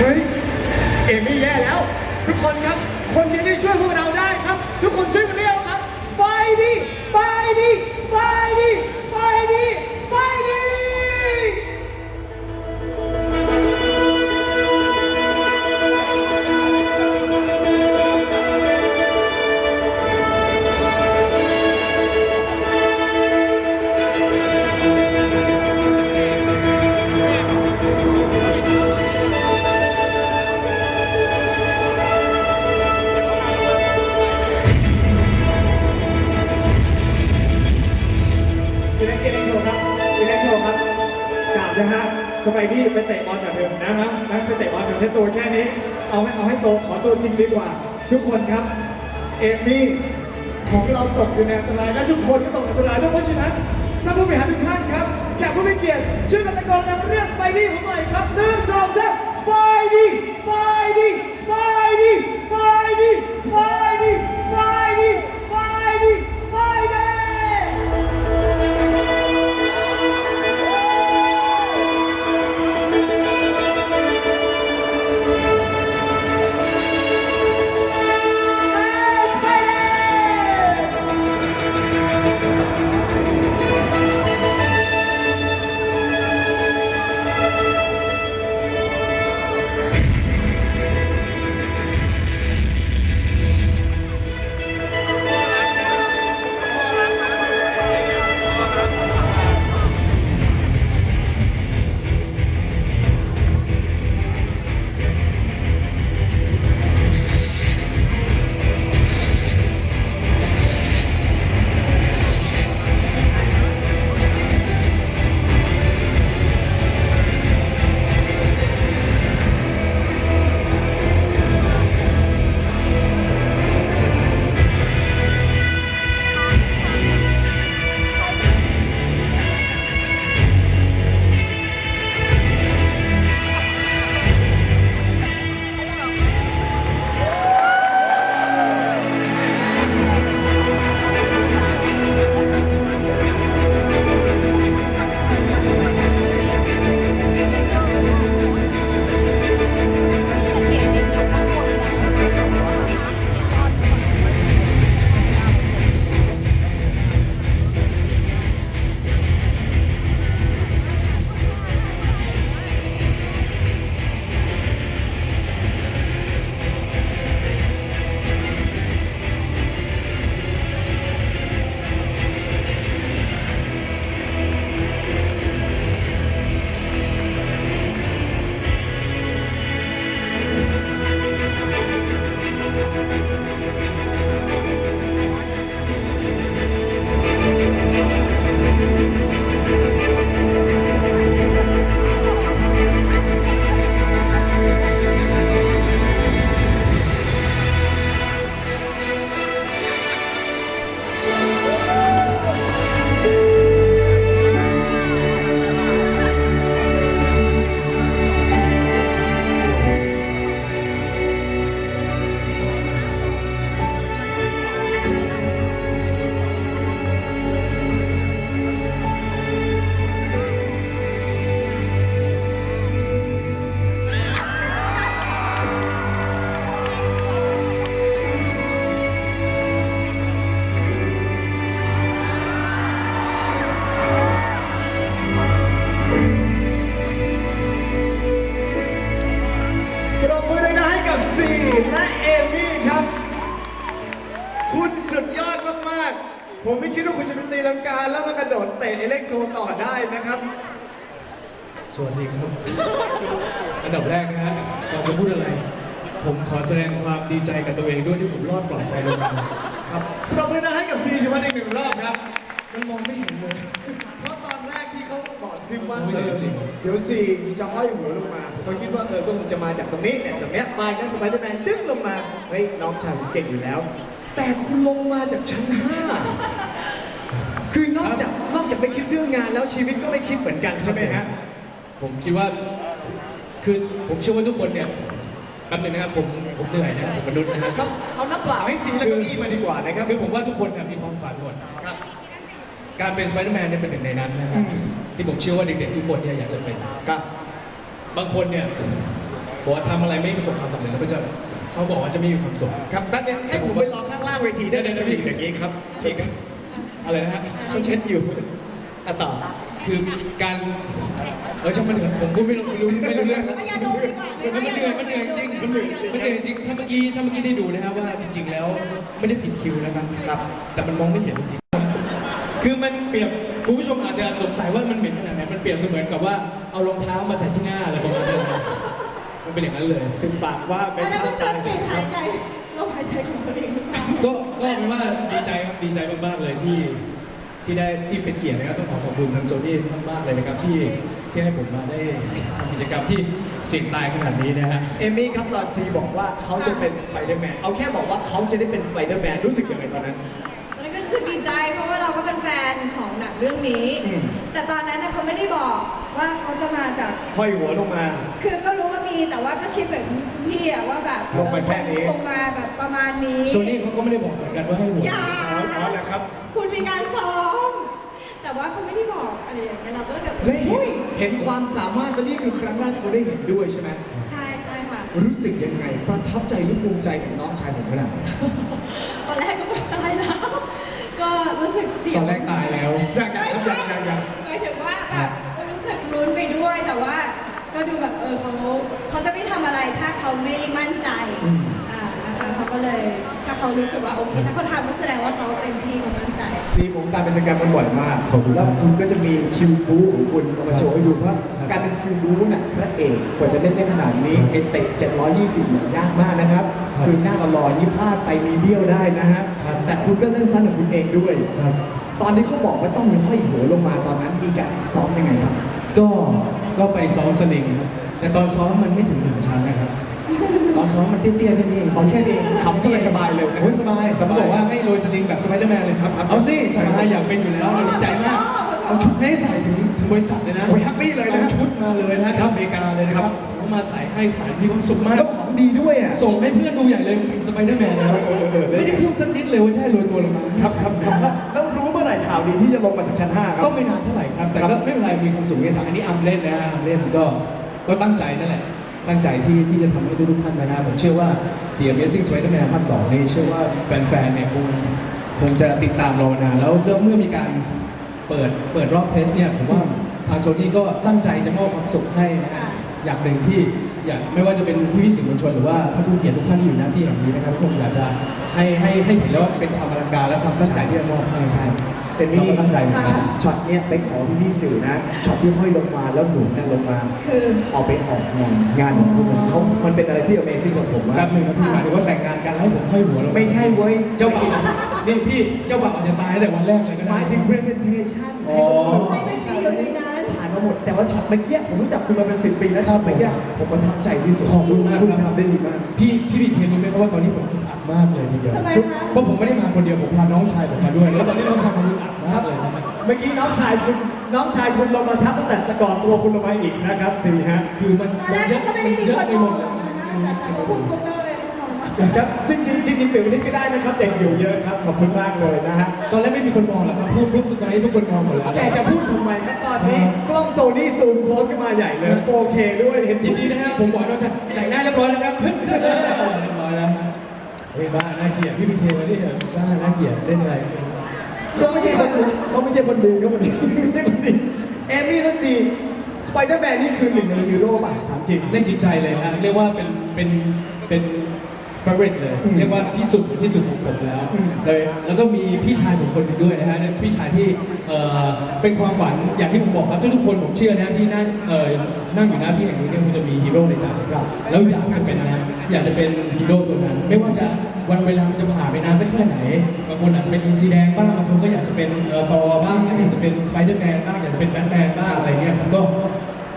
เฮ้ยเอมี่แย่แล้ว ทุกคนครับ คนเดียวที่ช่วยพวกเราได้ครับ ทุกคนช่วยกันเรียกครับสไปดี้สไปดี้ นะฮะสไปดี้ไปเตะบอลกับเธอนะนะนะไปเตะบอลกับเธอตัวแค่นี้ เอาให้เอาให้โตขอตัวจริงดีกว่า ทุกคนครับ เอมี่ของเราตกอยู่ในอันตรายและทุกคนก็ตกในอันตรายด้วยเพราะฉะนั้นท่านผู้บริหารทุกท่านครับแขกผู้มีเกียรติช่วยกันตะโกนนำเรื่องสไปดี้ผมหน่อยครับหนึ่งสองสามไปดี้สไปดี้ ผมไม่คิดว่าคุณจะเป็นตีลังกาแล้วมากระโดดเตะอิเล็กโทรต่อได้นะครับ สวัสดีครับ อันดับแรกนะฮะก่อนจะพูดอะไร ผมขอแสดงความดีใจกับตัวเองด้วยที่ผมรอดปลอดภัยลงมาครับปรบมือดังๆให้กับซีชิวันอีกหนึ่งรอบครับ มันมองไม่เห็นเลย เพราะตอนแรกที่เขาบอกสคริปต์ว่าไม่เอใช่อจริงเดี๋ยวซีจะห้อยหัวลงมาเขาคิดว่าเออก็คงจะมาจากตรงนี้เนี่ยตรงเนี้ยมากันสไปเดอร์แมนดึงลงมาเฮ้ยน้องชายผมเก่งอยู่แล้ว แต่คุณลงมาจากชั้นห้าคือนอกจากนอกจากไม่คิดเรื่องงานแล้วชีวิตก็ไม่คิดเหมือนกันใช่ไหมฮะ ผมคิดว่าคือผมเชื่อว่าทุกคนเนี่ยแป๊บนึงนะครับผมผมเหนื่อยนะครับผมมนุษย์นะฮะครับ เอาน้ำเปล่าให้ซีแล้วก็อี้มาดีกว่านะครับคือผมว่าทุกคนเนี่ยมีความฝันหมดครับ การเป็นสไปเดอร์แมนเนี่ยเป็นหนึ่งในนั้นนะครัอืบมที่ผมเชื่อว่าเด็กๆทุกคนเนี่ยอยากจะเป็นครับ บางคนเนี่ยบอกว่าทำอะไรไม่ประสบความสำเร็จแล้วก็จะ เขาบอกว่าจะไม่มีความสุข ครับแป๊บนึงให้ผมไปรอข้างล่างเวทีถ้าจะสวีทอย่างนี้ครับเช็คอะไรนะฮะเขาเช็ดอยู่อะต่อ คือการเออช่างมันเถอะผมพูดไม่รู้ไม่รู้ไม่รู้เรื่องนะเอายาดมดีกว่ามันเหนื่อยมันเหนื่อยจริงมันเหนื่อยจริง มันเหนื่อยจริงถ้าเมื่อกี้ถ้าเมื่อกี้ได้ดูนะครับว่าจริง ๆ แล้วไม่ได้ผิดคิวนะครับ ครับ แต่มันมองไม่เห็นจริงๆคือมันเปรียบคุณผู้ชมอาจจะสงสัยว่ามันเหม็นขนาดไหนมันเปรียบเสมือนกับว่าเอารองเท้ามาใส่ที่หน้าอะไรประมาณนั้นนะ มันเป็นอย่างนั้นเลยซึ่งปากว่าเป็นอันนั้นข้ามัวนตาเกิดเปลี่ยนหายใจลมหายใจของตัวเองหรือเปล่าก็ก็เป็นว่าดีใจครับดีใจมากๆเลยที่ที่ได้ที่เป็นเกียรตินะครับต้องขอขอบคุณทางโซนี่มากๆเลยนะครับที่ที่ให้ผมมาได้ทำกิจกรรมที่เสี่ยงตายขนาดนี้นะฮะเอมี่ครับตอนซีบอกว่าเขาจะเป็นสไปเดอร์แมนเอาแค่บอกว่าเขาจะได้เป็นสไปเดอร์แมนรู้สึกยังไงตอนนั้นแล้วก็รู้สึกดีใจเพราะว่าเราก็เป็นแฟนของหนังเรื่องนี้ อืม แต่ตอนนั้นน่ะเขาไม่ได้บอก ว่าเขาจะมาจาก ห้อยหัวลงมา คือก็รู้ว่ามีแต่ว่าก็คิดเหมือนพี่อะว่าแบบลงมาแค่นี้คงมาแบบประมาณนี้โซนี่เขาก็ไม่ได้บอกเหมือนกันว่าให้หัวอย่าอ๋ออ๋อเหรอครับ คุณมีการซ้อม แต่ว่าเขาไม่ได้บอกอะไรอย่างเงี้ยเราก็แบบและเห็อุ้นยเห็นความสามารถตอนนี้คือครั้งแรกที่เราได้เห็นด้วยใช่ไหมใช่ใช่ค่ะ รู้สึกยังไง ประทับใจหรือภูมิใจกับน้องชายผมขนาดไหนตอนแรกก็ไม่ตายแล้ว ก็รู้สึกเสียตอนแรกตายแล้ว อยากอยากไม่อใช่ยากอยากอยาก หมายถึงว่าแบบก็รู้สึกลุ้นไปด้วย แต่ว่า ก็ดูแบบเออเขาเขาจะไม่ทำอะไรถ้าเขาไม่มั่นใจอืม อ่านะคะเขาก็เลยถ้าเขารู้สึกว่าโอเค ถ้าเขาทำก็แสดงว่าเขาเต็มที่เขามั่นใจ ซีผมตามเป็นสแกรมมันบ่อยมากขอบคุณแล้วคุณก็จะมีคิวบูของคุณเอามาโชว์ให้ดูว่าการเป็นคิวบูน่ะพระเอกกว่าจะเล่นได้ขนาดนี้ไอเตะ720เนี่ยยากมากนะครับครับคือหน้าหล่อๆนี่พลาดไปมีเบี้ยวได้นะฮะครับ แต่คุณก็เล่นสั้นของคุณเองด้วย ครับ ตอนที่เขาบอกว่าต้องมีห้อยหัวลงมาตอนนั้นมีการซ้อมยังไงครับ ก็ ก็ไปซ้อมสลิงครับแต่ตอนซ้อมมันไม่ถึงหนึ่งชั้นนะครับ ตอนซ้อมมันเตี้ยๆแค่นี้เองตอนแค่นี้ขำสบายๆเลยนะโอ้ยสบายสบายบอกว่าให้โรยสลิงแบบสไปเดอร์แมนเลยครับเอาสิสบายอยากเป็นอยู่แล้วเราดีใจมากเอาชุดให้ใส่ถึงถึงบริษัทเลยนะโอ้ยแฮปปี้เลยนะเอาชุดมาเลยนะจากอเมริกาเลยนะครับผมมาใส่ให้ขายมีความสุขมากแล้วของดีด้วยอะส่งให้เพื่อนดูใหญ่เลยเป็นสไปเดอร์แมนนะครับเออเออเออไม่ได้พูดสักนิดเลยว่าใช่โรยตัวลงมาครับครับครับแล้ว ข่าวดีที่จะลงมาจากชั้นห้าครัก็บไม่นานเท่าไหร่ครับ แต่ครัก็บไม่เป็นไรมีความสุขที่ทำอันนี้อัมเล่นนะอัมเล่นก็ก็ตั้งใจนั่นแหละตั้งใจที่ที่จะทำให้ทุกๆท่านนะครับผมเชื่อว่า The Amazing Spider-Man ภาคสองนี่เชื่อว่าแฟนๆเนี่ยคงคงจะติดตามเรามานานแล้วแล้วเมื่อมีการเปิดเปิดรอบเทสเนี่ยผมว่าทางโซนี่ก็ตั้งใจจะมอบความสุขให้นะฮะอย่างหนึ่งที่อยากไม่ว่าจะเป็นพี่ๆสื่อมวลชนหรือว่าท่านผู้เกียรติทุกท่านที่อยู่หน้าที่แห่งนี้นะครับผมอยากจะให้ให้ให้เห็นแล้วว่าเป็นความอลังการและความตั้งใจที่จะมอบให้ใช่ แต่นี่เราก็ตั้งใจเหมือนกันช็อตช็อตเนี้ยไปขอพี่พี่ๆสื่อนะช็อตที่ห้อยลงมาแล้วหนุนนั่นลงมาคือเอาไปออกงานงานของคุณเขามันเป็นอะไรที่ Amazing สำหรับผมแป๊ว่าบหนึ่งนะพี่หมายถึงว่าแต่งงานกันแล้วให้ผมห้อยหัวลงไม่ใช่เว้ยเจ้าบ่าวนี่พี่เจ้าบ่าวอาจจะตายตั้งแต่วันแรกเลยก็หได้ มายถึง presentation อ๋อ ไม่เป็นปีอยู่ในนั้นผ่านมาหมด แต่ว่าช็อตเมื่อกี้ผมรู้จักคุณมาเป็นสิบปีแล้วช็อตเมื่อกี้ผมประทับใจที่สุดขอบคุณมากคุณครับทำได้ดีมากพี่พี่บีเคนรู้ไหมครับว่าตอนนี้ผมอึดอัดมากเลยทีเดียวทำไมชุดคะ เพราะผมไม่ได้มาคนเดียวผมพาน้องชายผมมาด้วย แล้วตอนนี้น้องชายผมอึดอัดมากเลยนะครับเมื่อกี้น้องชายคุณน้องชายคุณลงมาทับตั้งแต่ตะก่อนตัวคุณลงมาอีกนะครับสี่ฮะ คือมันตอนแรกเยอะก็ไม่ได้มีเยคอะนไปมหมองดหเลรยอกนะคะแต่แต่พอพูดปุ๊บก็ เลยต้องมองว่าครับจริงจริงๆจริงๆเปลี่ยนนิดก็ได้นะครับเด็กอยู่เยอะครับขอบคุณมากเลยนะฮะตอนแรกไม่มีคนมองหรอกครับพูดปุ๊บตอนนี้ทุกคนมองหมดแล้วแกจะพูดทำไมครับตอนนี้กล้องโซนี่ซูมโคสขึ้นมาใหญ่เลย 4K ด้วยเห็นยินดีนะครับผมบอกเราจะแต่งหน้าเรียบร้อยแล้วครับเพิ่งเสร็จแล้วเรียบร้อยแล้วฮะเฮ้ยบ้าน่าเกลียดพี่บีเคนมาดิเหรอบ้าน่าเกลียดเล่นอะไรเขาไม่ใช่คนเขาไม่ใช่คนดีเขาคนดีไม่ใช่คนดีเอมี่และซีสไปเดอร์แมนนี่คือหนึ่งในฮีโร่ป่ะถามจริงเล่นจิตใจเลยฮะเรียกว่าเป็นเป็นเป็น favorite เลย อืมเรียกว่าที่สุดที่สุดของผมแล้วอืมเลยแล้วก็มีพี่ชายผมคนหนึงด้วยนะฮะเนี่ยพี่ชายที่เอ่อเป็นความฝันอย่างที่ผมบอกครับทุกๆคนผมเชื่อนะที่นั่งเอ่อนั่งอยู่หน้าที่แห่งนี้เนี่ยคุณจะมีฮีโร่ในใจครับแล้วอยากจะเป็นนะอยากจะเป็นฮีโร่ตัวนั้น ไม่ว่าจะวันเวลามันจะผ่านไปนานสักแค่ไหนบางคนอาจจะเป็นอินซีแดงบ้างบางคนก็อยากจะเป็นเอ่อตอบ้างอยากจะเป็นสไปเดอร์แมนบ้างอยากจะเป็นแบทแมนบ้างอะไรเงี้ยครับก็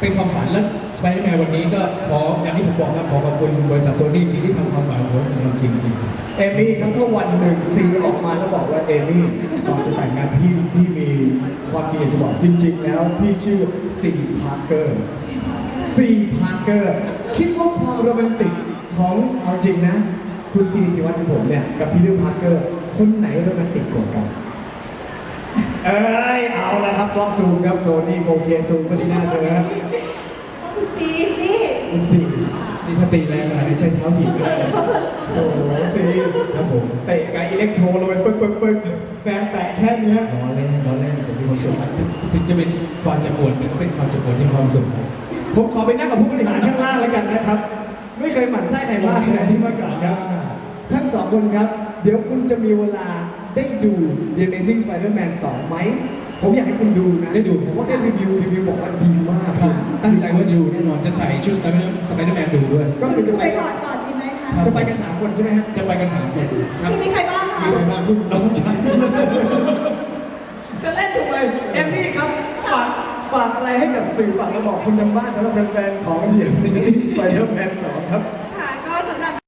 เป็นความฝันและสไปเดอร์แมนวันนี้ก็ขออย่างที่ผมบอกครับขอขอบคุณบริษัทโซนี่จริงที่ทำความฝันของผมเป็นจริงจริงเอมี่ครั้งถ้าวันหนึ่งซีออกมาแล้วบอกว่าเอมี่ก่อนจะแต่งงานพี่พี่มีความจริงอยากจะบอกจริง ๆ แล้วพี่ชื่อซีพาร์เกอร์ซีพาร์เกอร์คิดว่าความโรแมนติกของเอาจริงนะ คุณซีสิวัตรผมเนี่ยกับพีเตอร์พาร์เกอร์คนไหนโรแมนติกกว่ากัน เอ้ยเอาละครับกล้องซูมครับโซนี่ 4K ซูมก็ดีหน้าเธอครับคุณซีสิคุณซีจนี่ถ้าตีแรงขนาดนี้ใช้เท้าถีบก็ได้เลยโอ้โหซีครับผมเตะกับอิเล็กโทรลงไปปึ๊กปึ๊กปึ๊กแฟนแตะแค่เนี้ยล้อเล่นล้อเล่นผมมีความสุขครับถึงถึงจะเป็นความเจ็บปวดแต่ก็เป็นความเจ็บปวดที่มีความสุขผมขอไปนั่งกับผู้บริหารข้างล่างแล้วกันนะครับ ไม่เคยหมั่นไส้ใครมากขนาดที่มาก่อนครับ ทั้งสองคนครับ เดี๋ยวคุณจะมีเวลา ได้ดู The Amazing Spider-Man 2 ไหม ผมอยากให้คุณดูนะได้ดูครับ เพราะได้รีวิวรีวิวบอกว่าดีมากครับตั้งใจว่าดูแน่นอนจะใส่ชุดสไปเดอร์สไปเดอร์แมนดูด้วย ก็คือจะไปไปก่อนก่อนดีไหมคะจะไปกันสามคนใช่ไหมฮะจะไปกันสามคนมีมีใครบ้างคะมีใครบ้างพูดน้องชายจะเล่นถูกไหมเอมมี่ครับฝากฝากอะไรให้กับสื่อฝากกระบอกคุณทางบ้านสำหรับแฟนๆของเดียร์ Spider-Man 2ครับ